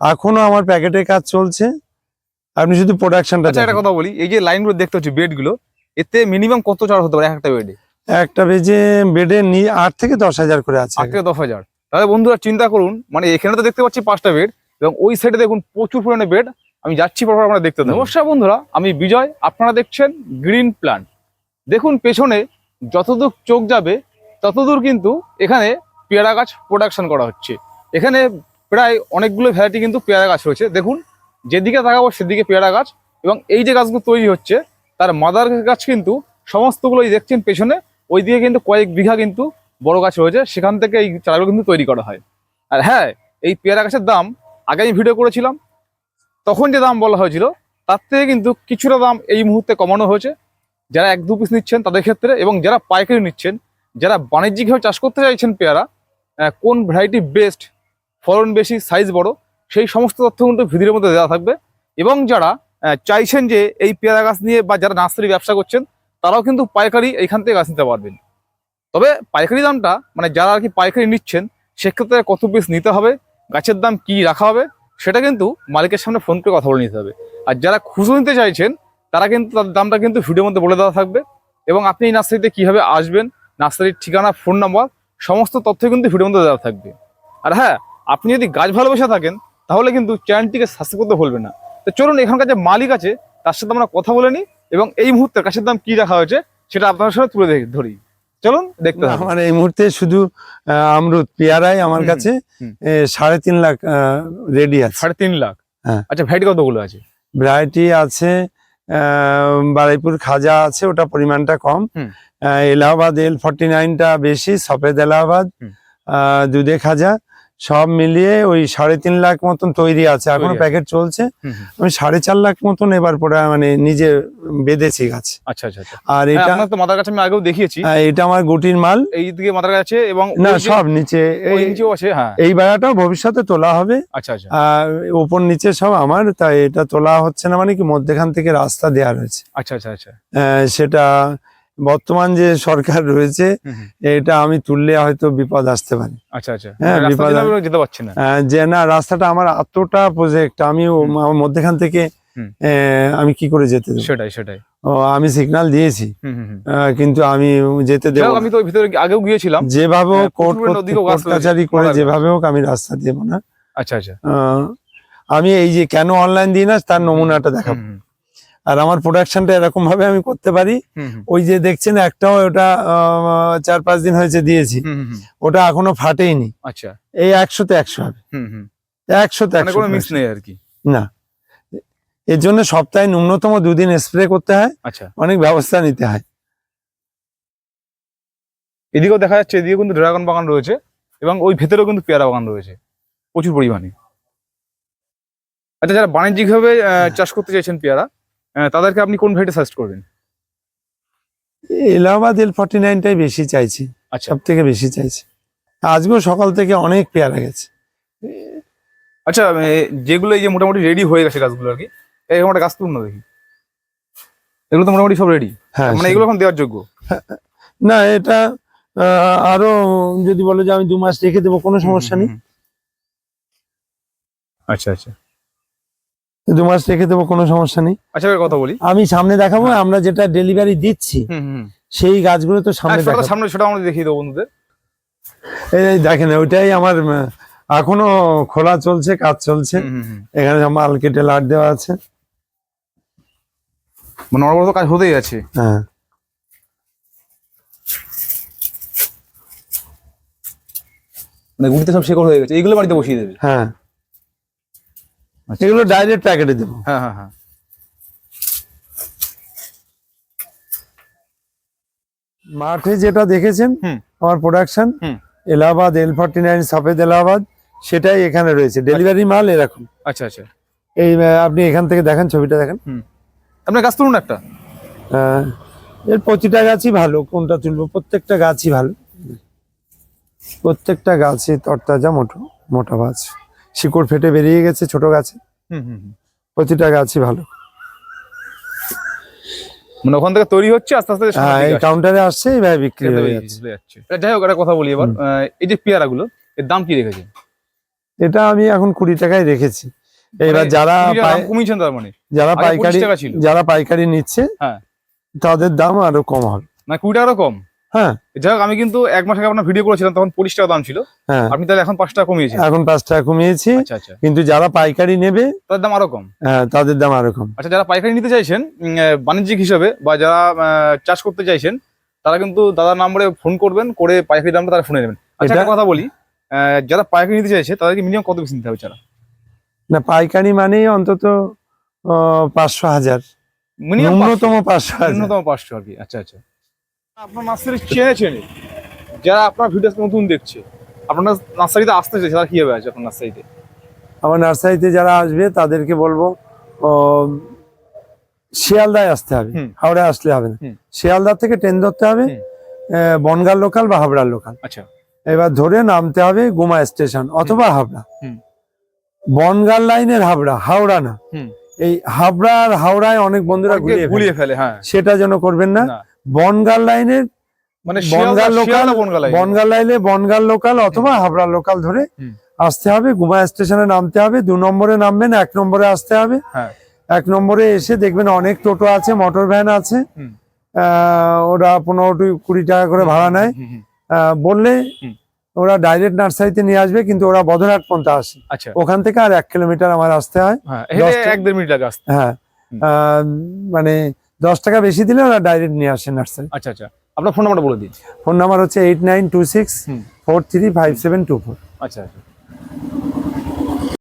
এখনও আমার প্যাকেটের কাজ চলছে। আপনি শুধু প্রোডাকশনটা আচ্ছা একটা কথা বলি এই যে লাইনগুলো দেখতে হচ্ছে বেডগুলো এতে মিনিমাম কত চার হতে পারে একটা বেডে একটা বেজে বেডে নিয়ে আট থেকে দশ হাজার করে আছে। আট থেকে দশ হাজার। তাহলে বন্ধুরা চিন্তা করুন মানে এখানে তো দেখতে পাচ্ছি পাঁচটা বেড এবং ওই সাইডে দেখুন প্রচুর পরিমাণে বেড আমি যাচ্ছি পরপর আপনারা দেখতে। নমস্কার বন্ধুরা আমি বিজয় আপনারা দেখছেন গ্রিন প্ল্যান্ট দেখুন পেছনে যতদূর চোখ যাবে ততদূর কিন্তু এখানে পেয়ারা গাছ প্রোডাকশন করা হচ্ছে। এখানে প্রায় অনেকগুলো ভ্যারাইটি কিন্তু পেয়ারা গাছ রয়েছে। দেখুন, যেদিকে তাকাবো সেদিকে পেয়ারা গাছ এবং এই যে গাছগুলো তৈরি হচ্ছে, তার মাদার গাছ কিন্তু সমস্তগুলোই দেখছেন পেছনে ওই দিকে কিন্তু কয়েক বিঘা কিন্তু বড় গাছ রয়েছে, সেখান থেকে এই চারাগুলো কিন্তু তৈরি করা হয়। আর হ্যাঁ এই পেয়ারা গাছের দাম, আগে আমি ভিডিও করেছিলাম, তখন যে দাম বলা হয়েছিল, তার থেকে কিন্তু কিছুটা দাম এই মুহূর্তে কমানো হয়েছে। যারা এক দু পিস নিচ্ছেন তাদের ক্ষেত্রে এবং যারা পাইকারি নিচ্ছেন, যারা বাণিজ্যিকভাবে চাষ করতে চাইছেন পেয়ারা কোন ভ্যারাইটি বেস্ট ফলন বেশি সাইজ বড়, সেই সমস্ত তথ্য কিন্তু ভিডিওর মধ্যে দেওয়া থাকবে। এবং যারা চাইছেন যে এই পেয়ারা গাছ নিয়ে বা যারা নার্সারি ব্যবসা করছেন, তারাও কিন্তু পাইকারি এইখান থেকে গাছ নিতে পারবেন। তবে পাইকারি দামটা মানে যারা আর কি পাইকারি নিচ্ছেন, সেক্ষেত্রে কত পিস নিতে হবে, গাছের দাম কি রাখা হবে, সেটা কিন্তু মালিকের সামনে ফোন করে কথা বলে নিতে হবে। আর যারা খুচরো নিতে চাইছেন, তারা কিন্তু তাদের দামটা কিন্তু ভিডিওর মধ্যে বলে দেওয়া থাকবে। এবং আপনি এই নার্সারিতে কীভাবে আসবেন, নার্সারির ঠিকানা ফোন নাম্বার সমস্ত তথ্য কিন্তু ভিডিওর মধ্যে দেওয়া থাকবে। আর হ্যাঁ আপনি যদি গাছ ভালোবেসে থাকেন তাহলে কিন্তু চ্যানেলটিকে সাবস্ক্রাইব করতে ভুলবেন না। তো চলুন এখানকার যে মালিক আছে তার সাথে আমরা কথা বলে নিই এবং এই মুহূর্তে গাছের দাম কি রাখা হয়েছে সেটা আপনার সাথে তুলে ধরি চলুন দেখতে। আমার এই মুহূর্তে শুধু আমরুদ পেয়ারাই আমার কাছে সাড়ে তিন লাখ রেডি আছে। সাড়ে তিন লাখ? হ্যাঁ। আচ্ছা ভ্যারাইটি কতগুলো আছে? ভ্যারাইটি আছে বারুইপুর খাজা আছে ওটা পরিমাণটা কম। এলাহাবাদ এল ফর্টি নাইনটা বেশি সফেদ এলাহাবাদ দুধে খাজা। সব মিলিয়ে ওই সাড়ে তিন লাখ মতন তৈরি আছে এখনও প্যাকেট চলছে। আমি সাড়ে চার লাখ মতন এবার পরে মানে নিজে বেঁধেছি গাছ। আচ্ছা আচ্ছা আচ্ছা। আর হ্যাঁ, এটা তো কাছে আমি আগেও দেখিয়েছি। আহ, এটা আমার গুটির মাল। এই দিকে মাথার কাছে এবং না সব নিচে এই আছে হ্যাঁ। এই বেড়াটাও ভবিষ্যতে তোলা হবে। আচ্ছা আচ্ছা। আর উপর নিচে সব আমার তাই এটা তোলা হচ্ছে না মানে কি মধ্যেখান থেকে রাস্তা দেওয়া রয়েছে। আচ্ছা আচ্ছা আচ্ছা। আহ, সেটা বর্তমান যে সরকার রয়েছে। এটা আমি তুললে হয়তো বিপদ আসতে পারে। আচ্ছা আচ্ছা। হ্যাঁ, বিপদ যেতে পারছি না। যে না রাস্তাটা আমার এতটা প্রজেক্ট আমি মধ্যেখান থেকে আমি কি করে যেতে সেটাই সেটাই। ও, আমি সিগন্যাল দিয়েছি। কিন্তু আমি যেতে দেবো আমি তো ভিতরে আগেও গিয়েছিলাম। যেভাবে হোক হ্যাঁ, কোর্ট কাছারি করে যেভাবে হোক আমি রাস্তা দেবো না। আচ্ছা আচ্ছা। আমি এই যে কেন অনলাইন দিই না তার নমুনাটা দেখাবো। আর আমার প্রোডাকশনটা এরকম ভাবে আমি করতে পারি। ওই যে দেখছেন একটাও ওটা চার পাঁচ দিন হয়েছে দিয়েছি। ওটা এখনও ফাটেইনি। আচ্ছা। এই একশোতে একশো হবে। হুম, হুম। একশোতে মানে একশো মিস নেই আর কি? না। এর জন্য সপ্তাহে ন্যূনতম দুদিন স্প্রে করতে হয়। আচ্ছা। অনেক ব্যবস্থা নিতে হয়। এদিকেও দেখা যাচ্ছে এদিকে কিন্তু ড্রাগন বাগান রয়েছে এবং ওই ভেতরেও কিন্তু পেয়ারা বাগান রয়েছে। প্রচুর পরিমাণে। আচ্ছা যারা বাণিজ্যিকভাবে আহ, চাষ করতে চাইছেন পেয়ারা তাদেরকে আপনি কোন ভ্যারাইটি সাজেস্ট করবেন? এলাহাবাদ এল ফর্টি নাইনটাই বেশি চাইছি আচ্ছা। সব থেকে বেশি চাইছি। আজকেও সকাল থেকে অনেক পেয়ারা গেছে। আচ্ছা যেগুলো এই যে মোটামুটি রেডি হয়ে গেছে গাছগুলো আর কি এরকম একটা গাছ তুলুন দেখি। এগুলো তো মোটামুটি সব রেডি হ্যাঁ মানে এগুলো এখন দেওয়ার যোগ্য? না এটা আরও যদি বলো যে আমি দু মাস রেখে দেবো কোনো সমস্যা নেই। আচ্ছা আচ্ছা। দু মাস রেখে দেবো কোনো সমস্যা নেই। আচ্ছা কথা বলি। আমি সামনে দেখাবো আমরা যেটা ডেলিভারি দিচ্ছি সেই গাছগুলো তো সামনে হ্যাঁ, সামনে সেটা আমরা দেখিয়ে দেবো বন্ধুদের। এই দেখেন ওইটাই আমার এখনও খোলা চলছে কাজ চলছে। এখানে মাল কেটে লাট দেওয়া আছে। মানে অনবরত কাজ হতেই আছে। হ্যাঁ। মানে গুটিতে সব শেকড় হয়ে গেছে এইগুলো বাড়িতে বসিয়ে দেবে। হ্যাঁ। এগুলো ডাইরেক্ট প্যাকেটে দেবো। হ্যাঁ হ্যাঁ হ্যাঁ। মাঠে যেটা দেখেছেন আমার production. Allahabad L forty nine সফেদ Allahabad সেটাই এখানে রয়েছে। ডেলিভারি মাল এরকম। আচ্ছা আচ্ছা। এই আপনি এখান থেকে দেখেন ছবিটা দেখেন। আপনার গাছ তুলুন একটা। এর প্রতিটা গাছই ভালো কোনটা তুলবো? প্রত্যেকটা গাছই ভালো। প্রত্যেকটা গাছই তরতাজা মোটো মোটা গাছ। শিকড় ফেটে বেরিয়ে গেছে ছোট গাছে। হুম হুম হুম। প্রতিটা গাছই ভালো। মানে ওখান থেকে তৈরি হচ্ছে আস্তে আস্তে হ্যাঁ এই কাউন্টারে আসছে। এইভাবে বিক্রি হয়ে যাচ্ছে। যাই হোক একটা কথা বলি এবার। এই যে পেয়ারাগুলো এর দাম কি রেখেছেন? এটা আমি এখন কুড়ি টাকায় রেখেছি। এবার মানে যারা দাম পাই- কমিয়েছেন তার মানে? যারা পাইকারি যারা পাইকারি নিচ্ছে হ্যাঁ। তাদের দাম আরও কম হবে। না কুড়ি টাকা কম? হ্যাঁ। যাই হোক আমি কিন্তু এক মাস আগে আপনার ভিডিও করেছিলাম তখন পঁচিশ টাকা দাম ছিল। হ্যাঁ। আপনি তাহলে এখন পাঁচ টাকা কমিয়েছেন। এখন পাঁচ টাকা কমিয়েছি। আচ্ছা আচ্ছা। কিন্তু যারা পাইকারি নেবে তার দাম আরও কম। হ্যাঁ, তাদের দাম আরও কম। আচ্ছা যারা পাইকারি নিতে চাইছেন বাণিজ্যিক হিসাবে বা যারা চাষ করতে চাইছেন তারা কিন্তু দাদার নাম্বারে ফোন করবেন করে পাইকারি দামটা তারা ফোনে নেবেন। আচ্ছা কথা বলি যারা পাইকারি নিতে চাইছে তাদেরকে মিনিমাম কত বেশি নিতে হবে চারা? না পাইকারি মানেই অন্তত পাঁচশো হাজার। ন্যূনতম পাঁচশো ন্যূনতম পাঁচশো আর কি। আচ্ছা আচ্ছা। আপনার নার্সারি চেনে চেনে যারা আপনার ভিডিও নতুন দেখছে আপনার নার্সারিতে আসতে চাইছে তারা কীভাবে আছে আপনার নার্সারিতে? আমার নার্সারিতে যারা আসবে তাদেরকে বলব শিয়ালদায় আসতে হবে। হাওড়ায় আসলে হবে না। শিয়ালদা থেকে ট্রেন ধরতে হবে হুম। আহ, বনগাঁ লোকাল বা হাবড়ার লোকাল। আচ্ছা। এবার ধরে নামতে হবে গুমা স্টেশন অথবা হাবড়া। হুম। বনগাঁ লাইনের হাবড়া হাওড়া না। এই হাবড়া আর হাওড়ায় অনেক বন্ধুরা ঘুরিয়ে। ফেলে। হ্যাঁ। সেটা যেন করবেন না। না। বনগাঁ লাইনের মানে বনগাঁ লোকাল লাইনে। বনগাঁ লোকাল অথবা হাবড়া লোকাল ধরে আসতে হবে। গুমা স্টেশনে নামতে হবে। দু নম্বরে নামবেন এক নম্বরে আসতে হবে। হ্যাঁ। এক নম্বরে এসে দেখবেন অনেক টোটো আছে মোটর ভ্যান আছে। ওরা পনেরো টু কুড়ি টাকা করে ভাড়া নেয়। বললে ওরা ডাইরেক্ট নার্সারিতে নিয়ে আসবে কিন্তু ওরা বদরহাট পর্যন্ত আসে। আচ্ছা। ওখান থেকে আর এক কিলোমিটার আমার আসতে হয়। হ্যাঁ দশ হেঁটে টা- এক দেড় মিনিট লাগে হ্যাঁ। মানে দশ টাকা বেশি দিলে ওরা ডাইরেক্ট নিয়ে আসে নার্সারি আচ্ছা আচ্ছা। আপনার ফোন নাম্বারটা বলে দিন। ফোন নাম্বার হচ্ছে eight nine two six four three five seven two four আচ্ছা আচ্ছা।